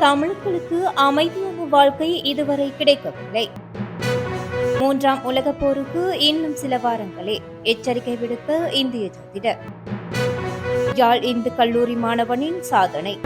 தமிழர்களுக்கு அமைதியான வாழ்க்கை இதுவரை கிடைக்கவில்லை. மூன்றாம் உலக போருக்கு இன்னும் சில வாரங்களே எச்சரிக்கை விடுத்த இந்திய ஜோதிடர். யாழ் இந்து கல்லூரி மாணவனின் சாதனை.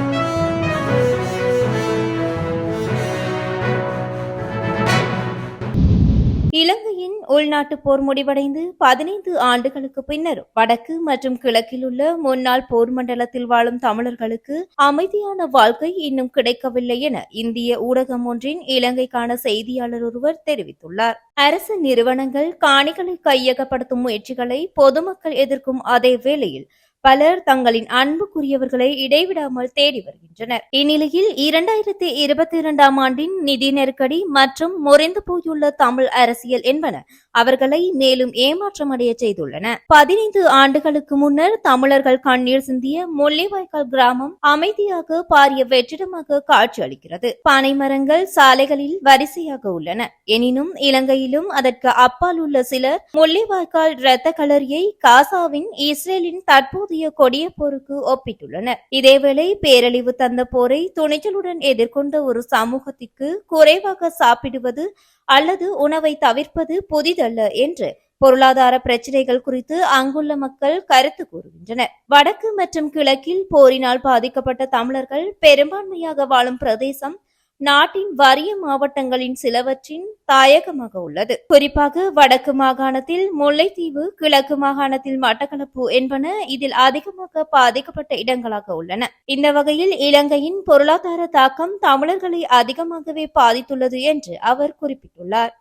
உள்நாட்டு போர் முடிவடைந்து பதினைந்து ஆண்டுகளுக்கு பின்னர் வடக்கு மற்றும் கிழக்கில் உள்ள முன்னாள் போர் மண்டலத்தில் வாழும் தமிழர்களுக்கு அமைதியான வாழ்க்கை இன்னும் கிடைக்கவில்லை என இந்திய ஊடகம் ஒன்றின் இலங்கைக்கான செய்தியாளர் ஒருவர் தெரிவித்துள்ளார். அரசு நிறுவனங்கள் காணிகளை கையகப்படுத்தும் முயற்சிகளை பொதுமக்கள் எதிர்க்கும் அதே வேளையில் பலர் தங்களின் அன்புக்குரியவர்களை இடைவிடாமல் தேடி வருகின்றனர். இந்நிலையில் இரண்டாயிரத்தி இருபத்தி இரண்டாம் ஆண்டின் நிதி நெருக்கடி மற்றும் முறைந்து போயுள்ள தமிழ் அரசியல் என்பன அவர்களை மேலும் ஏமாற்றமடைய செய்துள்ளன. பதினைந்து ஆண்டுகளுக்கு முன்னர் தமிழர்கள் கண்ணீர் சிந்திய முள்ளிவாய்க்கால் கிராமம் அமைதியாக பாரிய வெற்றிடமாக காட்சியளிக்கிறது பனைமரங்கள் சாலைகளில் வரிசையாக உள்ளன. எனினும் இலங்கையிலும் அதற்கு அப்பால் உள்ள சிலர் முள்ளிவாய்க்கால் இரத்த களரியை காசாவின் இஸ்ரேலின் தற்போது தற்போதைய கொடிய போருக்கு ஒப்பிட்டுள்ளனர். இதேவேளை பேரழிவு தந்த போரை துணிச்சலுடன் எதிர்கொண்ட ஒரு சமூகத்திற்கு குறைவாக சாப்பிடுவது அல்லது உணவை தவிர்ப்பது புதிதல்ல என்று பொருளாதார பிரச்சினைகள் குறித்து அங்குள்ள மக்கள் கருத்து கூறுகின்றனர். வடக்கு மற்றும் கிழக்கில் போரினால் பாதிக்கப்பட்ட தமிழர்கள் பெரும்பான்மையாக வாழும் பிரதேசம் நாட்டின் வறிய மாவட்டங்களின் சிலவற்றின் தாயகமாக உள்ளது. குறிப்பாக வடக்கு மாகாணத்தில் முல்லைத்தீவு கிழக்கு மாகாணத்தில் மட்டக்களப்பு என்பன இதில் அதிகமாக பாதிக்கப்பட்ட இடங்களாக உள்ளன. இந்த வகையில் இலங்கையின் பொருளாதார தாக்கம் தமிழர்களை அதிகமாகவே பாதித்துள்ளது என்று அவர் குறிப்பிட்டுள்ளார்.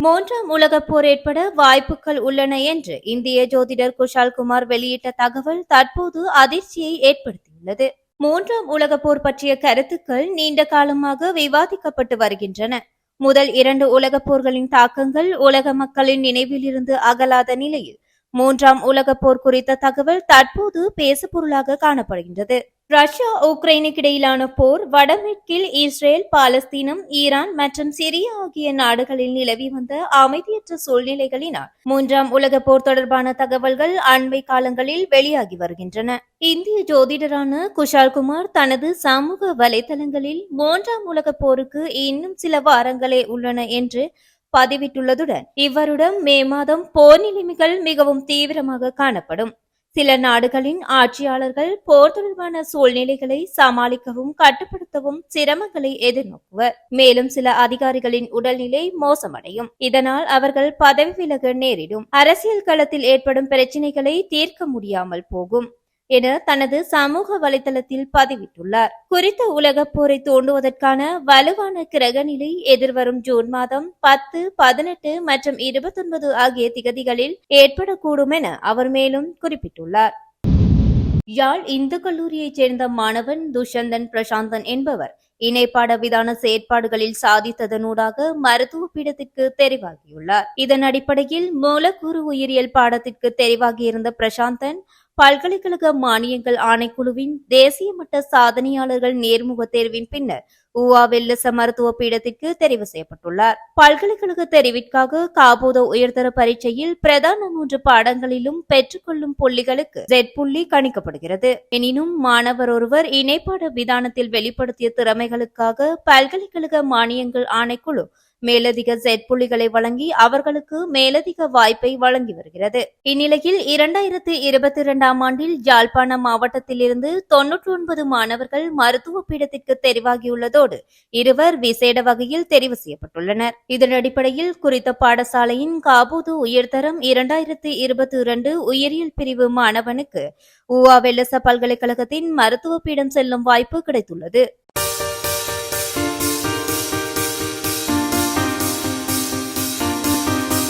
மூன்றாம் உலகப் போர் ஏற்பட வாய்ப்புகள் உள்ளன என்று இந்திய ஜோதிடர் குஷால் குமார் வெளியிட்ட தகவல் தற்போது அதிர்ச்சியை ஏற்படுத்தியுள்ளது. மூன்றாம் உலகப் போர் பற்றிய கருத்துக்கள் நீண்ட காலமாக விவாதிக்கப்பட்டு வருகின்றன. முதல் இரண்டு உலகப் போர்களின் தாக்கங்கள் உலக மக்களின் நினைவிலிருந்து அகலாத நிலையில். மூன்றாம் உலகப் போர் குறித்த தகவல் தற்போது பேசுபொருளாக காணப்படுகின்றது. ரஷ்யா உக்ரைனுக்கு இடையிலான போர் வடமேற்கில் இஸ்ரேல் பாலஸ்தீனம் ஈரான் மற்றும் சிரியா ஆகிய நாடுகளில் நிலவி வந்த அமைதியற்ற சூழ்நிலைகளினால் மூன்றாம் உலக போர் தொடர்பான தகவல்கள் அண்மை காலங்களில் வெளியாகி வருகின்றன. இந்திய ஜோதிடரான குஷால்குமார் தனது சமூக வலைதளங்களில் மூன்றாம் உலக போருக்கு இன்னும் சில வாரங்களே உள்ளன என்று பதிவிட்டுள்ளதுடன் இவ்வருடம் மே மாதம் போர் நிலைமைகள் மிகவும் தீவிரமாக காணப்படும். சில நாடுகளின் ஆட்சியாளர்கள் போர் தொடர்பான சூழ்நிலைகளை சமாளிக்கவும் கட்டுப்படுத்தவும் சிரமங்களை எதிர்நோக்குவர். மேலும் சில அதிகாரிகளின் உடல்நிலை மோசமடையும். இதனால் அவர்கள் பதவி விலக நேரிடும். அரசியல் களத்தில் ஏற்படும் பிரச்சினைகளை தீர்க்க முடியாமல் போகும். என தனது சமூக வலைதளத்தில் பதிவிட்டுள்ளார். குறித்த உலகப் போரை தோண்டுவதற்கான வலுவான கிரக நிலை எதிர்வரும் ஜூன் மாதம் பத்து பதினெட்டு மற்றும் இருபத்தொன்பது ஆகிய திகதிகளில் ஏற்படக்கூடும் என அவர் மேலும் குறிப்பிட்டுள்ளார். யாழ் இந்து கல்லூரியைச் சேர்ந்த மாணவன் துஷந்தன் பிரசாந்தன் என்பவர் இணைப்பாட விதான செயற்பாடுகளில் சாதித்ததனூடாக மருத்துவ பீடத்திற்கு தெரிவாகியுள்ளார். இதன் அடிப்படையில் மூலக்கூறு உயிரியல் பாடத்திற்கு தெரிவாகியிருந்த பிரசாந்தன் பல்கலைக்கழக மானியங்கள் ஆணைக்குழுவின் தேசிய மட்ட சாதனையாளர்கள் நேர்முக தேர்வின் பின்னர் ஊவா வெல்லச மருத்துவ பீடத்திற்கு தெரிவு செய்யப்பட்டுள்ளார். பல்கலைக்கழக தெரிவிற்காக காபோத உயர்தர பரீட்சையில் பிரதான மூன்று பாடங்களிலும் பெற்றுக்கொள்ளும் புள்ளிகளுக்கு ஜெட் புள்ளி கணிக்கப்படுகிறது. எனினும் மாணவர் ஒருவர் இணைப்பாட விதானத்தில் வெளிப்படுத்திய திறமைகளுக்காக பல்கலைக்கழக மானியங்கள் ஆணைக்குழு மேலதிக செட் புள்ளிகளை வழங்கி அவர்களுக்கு மேலதிக வாய்ப்பை வழங்கி வருகிறது. இந்நிலையில் இரண்டாயிரத்தி இருபத்தி இரண்டாம் ஆண்டில் யாழ்ப்பாணம் மாவட்டத்திலிருந்து தொன்னூற்றி ஒன்பது மாணவர்கள் மருத்துவ பீடத்திற்கு தெரிவாகியுள்ளதோடு இருவர் விசேட வகையில் தெரிவு செய்யப்பட்டுள்ளனர். இதன் அடிப்படையில் குறித்த பாடசாலையின் காபூது உயர்தரம் இரண்டாயிரத்தி இருபத்தி இரண்டு உயிரியல் பிரிவு மாணவனுக்கு ஊவா வெல்லச பல்கலைக்கழகத்தின் மருத்துவ பீடம் செல்லும் வாய்ப்பு கிடைத்துள்ளது.